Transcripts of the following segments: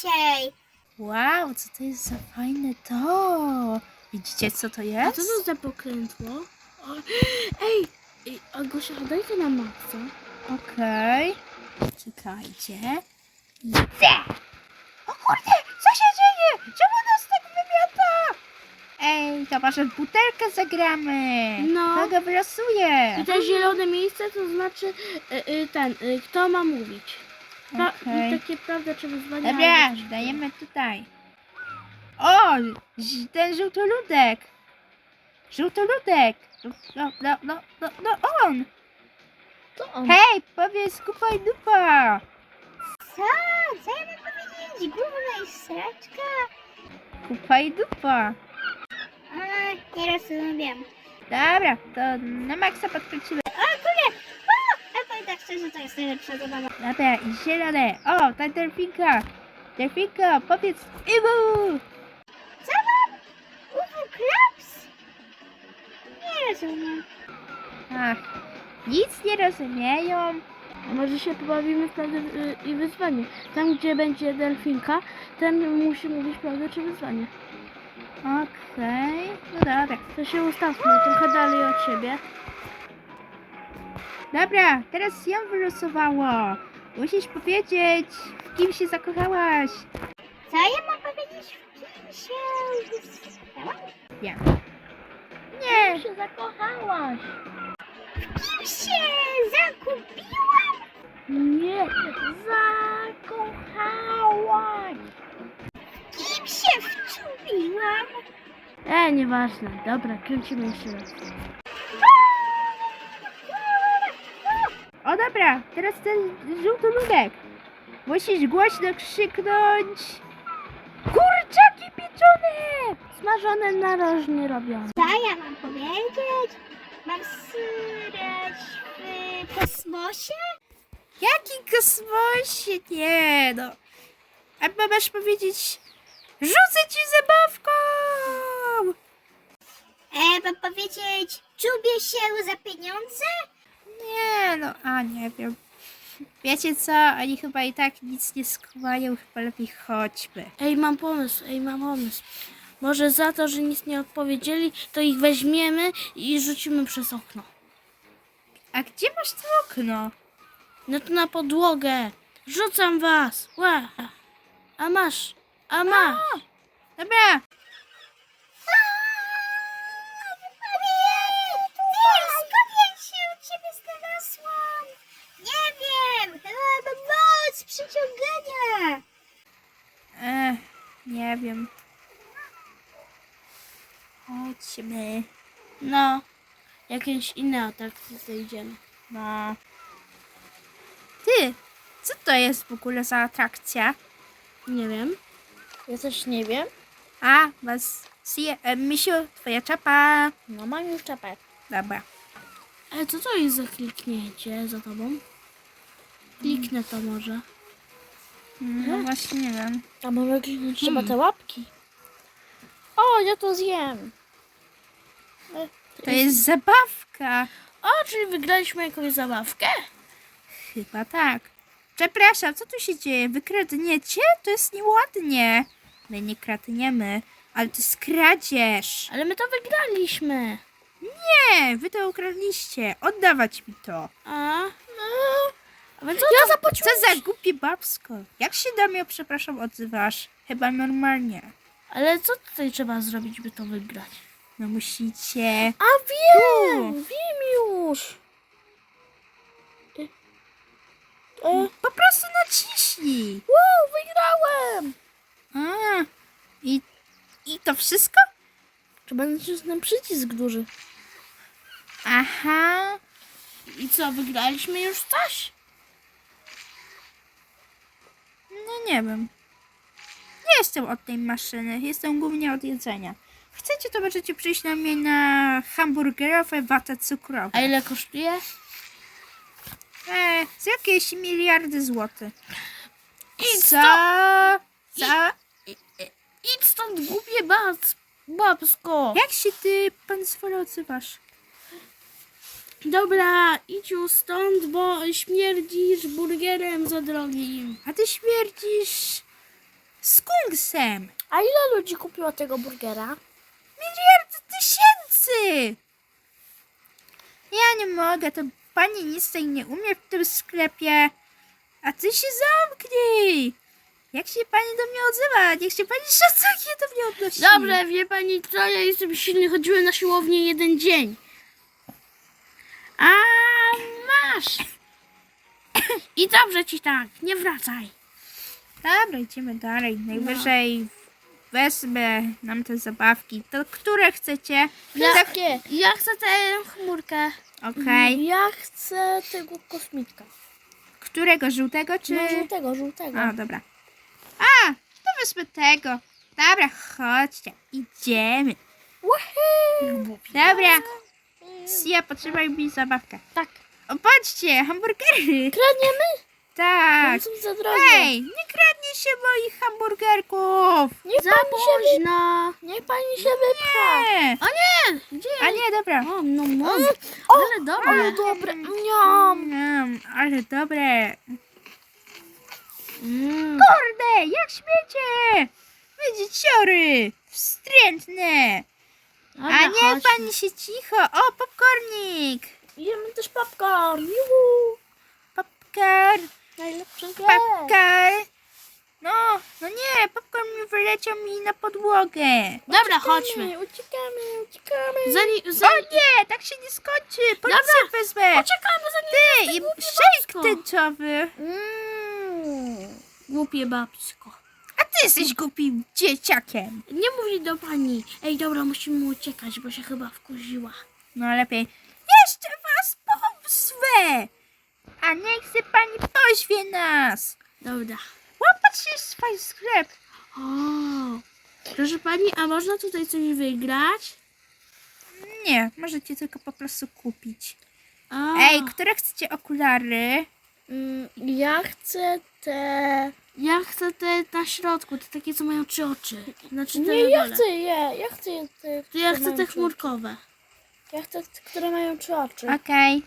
szybciej. Wow, co to jest za fajne to? Widzicie, co to A jest? co to za pokrętło? O, ej, ej, Agosia, dajcie nam Maxa. Okej. Czekajcie. Idę. O kurde, co się dzieje? Czemu nas tak wymiata? Ej, to może w butelkę zagramy. No. To go wylosuje. I to zielone miejsce to znaczy y, y, ten, y, kto ma mówić. Pra, Okej. Takie prawda czy. Dobra, albo coś dajemy tutaj. O, ż- ten żółtoludek. Żółtoludek. No, no, no, no, no on. To on. Hej, powiedz kupa i dupa. Co? Co ja mam powiedzieć? Gówno i sraczka? Kupa i dupa. A, nie rozumiem. Dobra, to na maksa podkręcimy. Tak szczerze, to jest najlepsza zabawa. Dobra, i zielone. O, ta delfinka. Delfinka, powiedz Iwu. Co mam? Uwu klaps? Nie rozumiem. Ach, nic nie rozumieją. A może się pobawimy w prawdę y, i wyzwanie. Tam, gdzie będzie delfinka, ten musi mówić prawdę czy wyzwanie. Okej, no dobra. To się ustawmy trochę dalej od siebie. Dobra, teraz ją wylosowało. Musisz powiedzieć, w kim się zakochałaś. Co ja mam powiedzieć? W kim się zakochałam? Ja. Nie, się zakochałaś. W kim się zakupiłam? Nie, zakochałaś. W kim się wczuliłam? E, nieważne. Dobra, kręcimy jeszcze raz. Dobra, teraz ten żółty ludek. Musisz głośno krzyknąć. Kurczaki pieczone! Smażone narożnie robione. Co ja mam powiedzieć? Mam srać w kosmosie? Jaki kosmosie? Nie no. Albo masz powiedzieć, rzucę ci zabawką! E, mam powiedzieć, czubię się za pieniądze? Nie no, a nie wiem. Wiecie co, oni chyba i tak nic nie skuwają, chyba lepiej chodźmy. Ej, mam pomysł, ej, mam pomysł. Może za to, że nic nie odpowiedzieli, to ich weźmiemy i rzucimy przez okno. A gdzie masz to okno? No to na podłogę. Rzucam was. Ła. A masz. A masz. Dobra, skąd ja się u ciebie znalazłam? Nie wiem, chyba mam moc przyciągania. Ech, nie wiem. Chodźmy. No. Jakieś inne atrakcje znajdziemy. No. Ty, co to jest w ogóle za atrakcja? Nie wiem. Ja też nie wiem. A, was... Sie, e, misiu, twoja czapa. No mam już czapę. Dobra. Ale co to jest za kliknięcie za tobą? Kliknę to może. No właśnie nie wiem. A może kliknąć trzeba te łapki? O, ja to zjem. To jest zabawka. O, czyli wygraliśmy jakąś zabawkę? Chyba tak. Przepraszam, co tu się dzieje? Wy kradniecie? To jest nieładnie. My nie kradniemy, ale to jest kradzież. Ale my to wygraliśmy. Nie, wy to ukradliście. Oddawać mi to. A? No. A więc ja zapłaciłem. Co za głupie babsko. Jak się do mnie, przepraszam, odzywasz? Chyba normalnie. Ale co tutaj trzeba zrobić, by to wygrać? No musicie... A wiem! Tu. Wiem już! E, Po prostu naciśnij. wow, wygrałem! A, i, i to wszystko? Trzeba nacisnąć na przycisk duży. Aha. I co, wygraliśmy już coś? No nie wiem. Nie jestem od tej maszyny, jestem głównie od jedzenia. Chcecie, to możecie przyjść na mnie na hamburgerowe watę cukrową. A ile kosztuje? E, z jakieś miliardy złotych. Idź Co? Co? Idź stąd, głupie bab, babsko! Jak się ty, pan Swolo, odzywasz? Dobra, idź już stąd, bo śmierdzisz burgerem za drogim. A ty śmierdzisz z kunksem. A ile ludzi kupiło tego burgera? Miliard tysięcy! Ja nie mogę, to pani nic nie umie w tym sklepie. A ty się zamknij! Jak się pani do mnie odzywa? Niech się pani szacunkiem do mnie odnosi. Dobrze, wie pani co, ja jestem silny, chodziłem na siłownię jeden dzień. A masz! I dobrze ci tak, nie wracaj. Dobra, idziemy dalej. Najwyżej wezmę nam te zabawki. To które chcecie? Jakie? Ja chcę tę chmurkę. Okej. Ja chcę tego kosmitka. Którego? Żółtego czy... No, żółtego, żółtego. A, dobra. A, to wezmę tego. Dobra, chodźcie. Idziemy. Woohoo! Dobra. Sia, potrzebaj mi zabawkę. Tak. O, patrzcie, hamburgery. Kradniemy? Tak. Są za drogie. Ej, nie kradnie się moich hamburgerków. Niech Za pani się późno. Niech pani się wypcha. Nie. O nie! Gdzie? A nie, dobra. O, no, no. Ale dobre. Ale dobre. Miam. Mm, ale dobre. Mm. Kurde, jak śmiecie. Wy dzieciory. Wstrętne. Dobra, A nie, pani się cicho. O, popcornik. Jemy też popcorn. Juhu. Popcorn. Najlepszy Popcorn. No, no nie, popcorn mi wyleciał mi na podłogę. Dobra, chodźmy. Uciekamy, uciekamy. Zanim, O zanim, nie, tak się nie skończy. Policję wezmę. poczekamy, zanim Ty, i szejk tęczowy. Mm. Głupie babsko. A ty jesteś głupim dzieciakiem. Nie mówi do pani. Ej, dobra, musimy uciekać, bo się chyba wkurzyła. No lepiej. Jeszcze was pozwę. A niech se pani poźwie nas. Dobra. Łapać się swój sklep. O, proszę pani, a można tutaj coś wygrać? Nie, możecie tylko po prostu kupić. A, Ej, które chcecie okulary? Mm, Ja chcę te... ja chcę te na środku, te takie, co mają trzy oczy. Znaczy te Nie, na ja dole. chcę je. Ja chcę te, To ja które chcę mają te trzy- chmurkowe. Ja chcę te, które mają trzy oczy. Okej.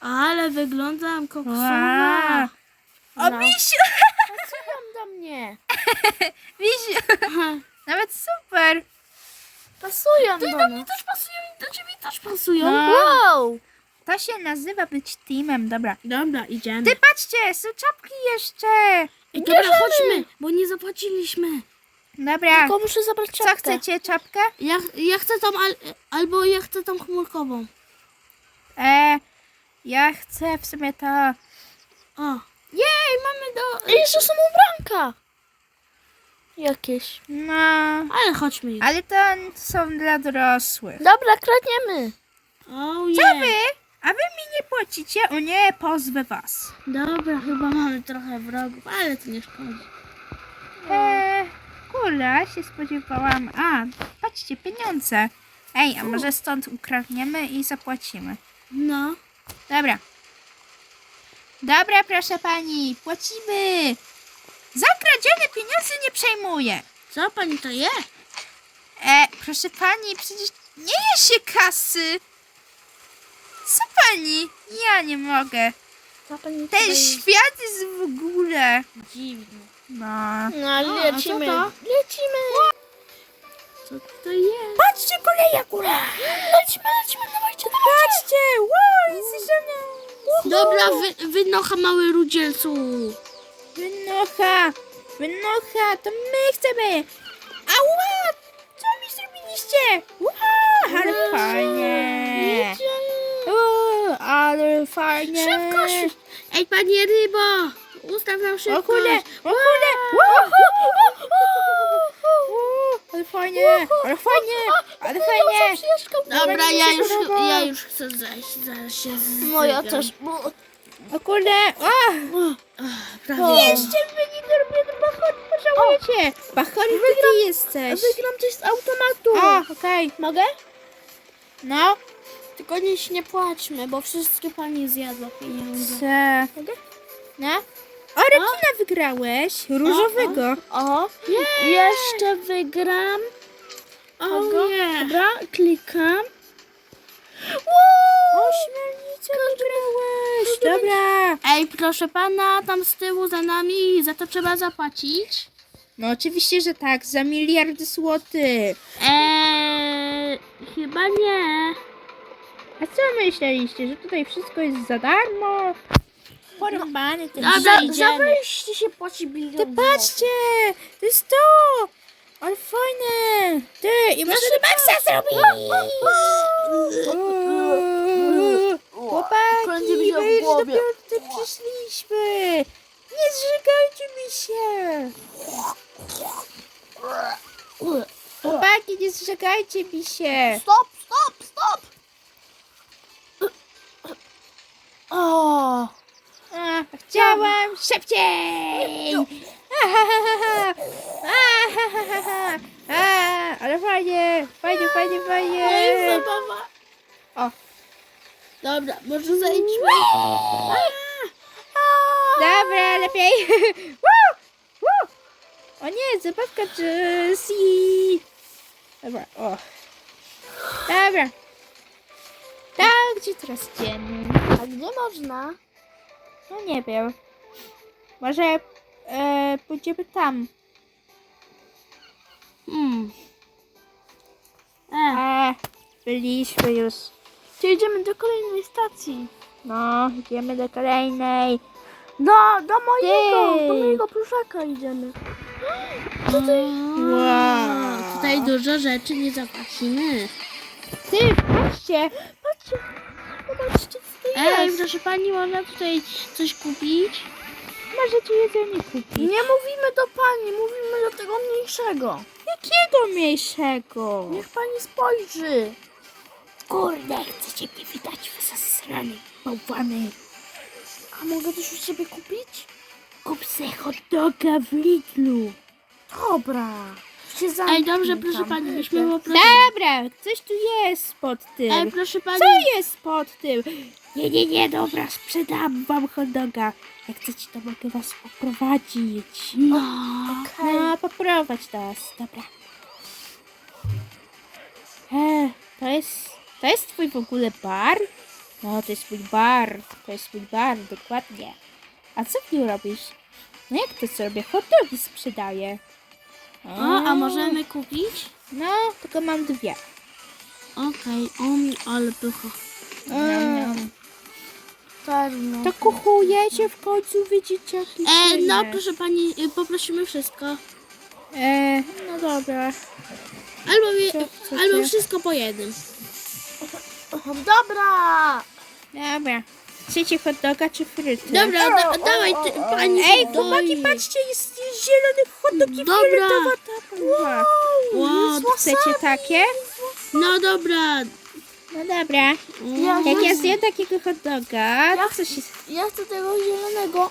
Ale wyglądam Wow. O, No. misiu! Pasują do mnie. Misiu! Nawet super. Pasują Ty do do mnie nas. też pasują i do ciebie też pasują. No. Wow. To się nazywa być teamem, dobra. Dobra, idziemy. Ty patrzcie, są czapki jeszcze. Ej, dobra, chodźmy, bo nie zapłaciliśmy. Dobra, Tylko muszę zabrać co czapkę. chcecie, czapkę? Ja, ja chcę tą, al, albo ja chcę tą chmurkową. E, ja chcę w sumie to... O, jej, mamy do... Jeszcze są ubranka. Jakieś. No, Ale chodźmy już. ale to są dla dorosłych. Dobra, kradniemy. Oh, Co wy? A wy mi nie płacicie? O nie, pozwę was. Dobra, chyba mamy trochę wrogów, ale to nie szkodzi. E, kurde, się spodziewałam. A, patrzcie, pieniądze. Ej, a może stąd ukradniemy i zapłacimy. No. Dobra. Dobra, proszę pani, płacimy. Za kradzione pieniądze nie przejmuję. Co pani to je? E, proszę pani, przecież nie je się kasy. Co pani? Ja nie mogę. Co pani Ten tutaj- świat jest w ogóle. Dziwne. No. No, A, a lecimy. co to? Lecimy. Co to jest? Patrzcie, koleja góra. Lecimy, lecimy, dawajcie, dawajcie. Patrzcie, wow, jest zielone. Dobra, wy, wynocha mały rudzielcu. Wynocha, wynocha, to my chcemy. Ała, co mi zrobiliście? Wow, ale Wow. fajnie. Ale fajnie. Szybko, szybko. Ej, panie rybo, ustaw nam szybko. O kurde, o kurde. Ale fajnie, ale fajnie, ale fajnie. Dobra, ja już, ja już chcę zejść, zaraz się zygam. Moja też. O kurde, o. Prawie. Jeszcze wy nie zrobię bachor, pożałujecie. Bachory, to ty jesteś. Wygram coś z automatu. O, okej. Mogę? No. Tylko nie, nie płaćmy, bo wszystkie pani zjadła pieniądze. Mogę? No. O, rekina wygrałeś. Różowego. O, jeszcze wygram. O Kogo? nie. Dobra, klikam. O, śmielnicę wygrałeś. Dobra. Ej, proszę pana, tam z tyłu za nami, za to trzeba zapłacić. No oczywiście, że tak, za miliardy złotych. Eee, chyba nie. A co myśleliście, że tutaj wszystko jest za darmo? Porąbany ten Dobra, za, idziemy. wejście się płaci bilion. Ty patrzcie, to jest to! Ale fajne! Ty, i muszę do Maxa zrobić! Chłopaki, Kręci mi się w my już głowie. dopiero tutaj przyszliśmy! Nie zżygajcie mi się! Chłopaki, nie zżygajcie mi się! Stop, stop, stop! O, chciałam szybciej! Ale fajnie, fajnie, fajnie, Ej, fajnie! zabawa. O. Dobra, może zejdźmy. Dobra, lepiej! O nie, zabawka Jessie! Dobra, o. Dobra. Tak, gdzie teraz idziemy? a gdzie można? No nie wiem. Może e, pójdziemy tam. Hmm. E, E, byliśmy już. Czy idziemy do kolejnej stacji? No, idziemy do kolejnej. Do, do mojego, Ty. do mojego pluszaka idziemy. Wow. Tutaj dużo rzeczy nie zapłacimy. Ty, patrzcie! Patrzcie! Zobaczcie, Ej, proszę pani, można tutaj coś kupić? Możecie jedzenie kupić. Nie mówimy do pani, mówimy do tego mniejszego. Jakiego mniejszego? Niech pani spojrzy. Kurde, chcecie mnie wydać w zasrany bałwany. A mogę coś u ciebie kupić? Kup se hot doga w Lidlu. Dobra. Się Ej, zamknij dobrze, proszę tam. pani, byśmy po prostu... Dobra, coś tu jest pod tym. Ej, proszę pani... Co jest pod tym? Nie, nie, nie, dobra, sprzedam wam hot doga. Jak chcecie, to mogę was poprowadzić. No. Okej. No, poprowadź nas, dobra. E, to jest, to jest twój w ogóle bar? No, to jest twój bar, to jest twój bar, dokładnie. A co w nim robisz? No jak to co robię? Hot dogi sprzedaję. O, a możemy kupić? No, tylko mam dwie. Okej, o mi, ale pycha. Mm. Pewno. To kuchujecie w końcu, widzicie? jaki E, no fajny. proszę pani, y, poprosimy wszystko. E, no dobra. Albo, Co chcecie? albo wszystko po jednym. Dobra. Dobra. Chcecie hot doga czy fryty? Dobra, da, dawaj ty, pani Ej, chłopaki, patrzcie, jest zielony hot dog i Dobra. fioletowa tapa. Wow, Chcecie takie? no dobra. No dobra. Ja, Jak ja zjem takiego hot doga, to co się... ja chcę tego zielonego.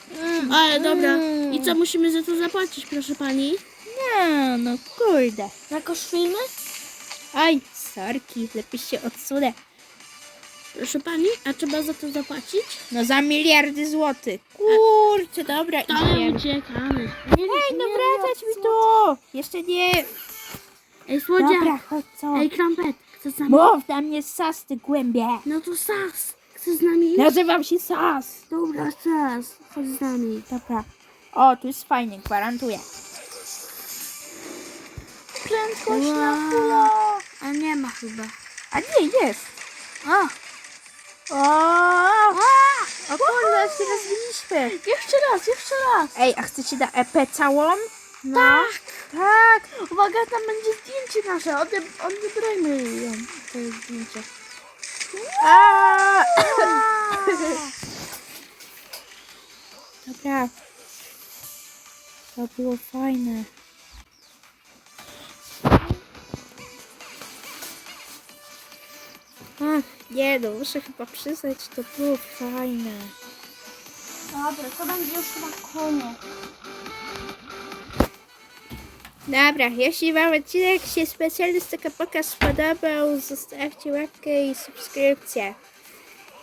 Ale dobra. Mm. I co musimy za to zapłacić, proszę pani? No, no kurde. Jakoś filmy? Oj, sorki, lepiej się odsunę. Proszę pani, a trzeba za to zapłacić? No za miliardy złotych. Kurczę, dobra, ale idziemy. uciekamy. Ej, no wracać mi tu! Jeszcze nie... Ej, słodzia. Dobra, chodź, co? Ej, krampet, chcesz z nami? Mów na mnie sas, ty głębie. No to Sas, chcesz z nami iść? Nazywam się Sas. Dobra, Sas, chodź z nami. Dobra. O, tu jest fajnie, gwarantuję. Prędkość na Wow. A nie ma chyba. A nie, jest. O, O, o kurde, się rozbiliśmy. Jeszcze raz, jeszcze raz. Ej, a chcecie na EP całą? No. Tak. Tak. Uwaga, tam będzie zdjęcie nasze. Odeb odebrajmy ją. To jest zdjęcie. A! Dobra. To było fajne. Ach, nie no, muszę chyba przyznać, to było fajne. Dobra, to będzie już chyba koniec. Dobra, jeśli Wam odcinek się specjalny z tego pokaz spodobał, zostawcie łapkę i subskrypcję.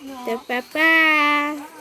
No. To pa pa!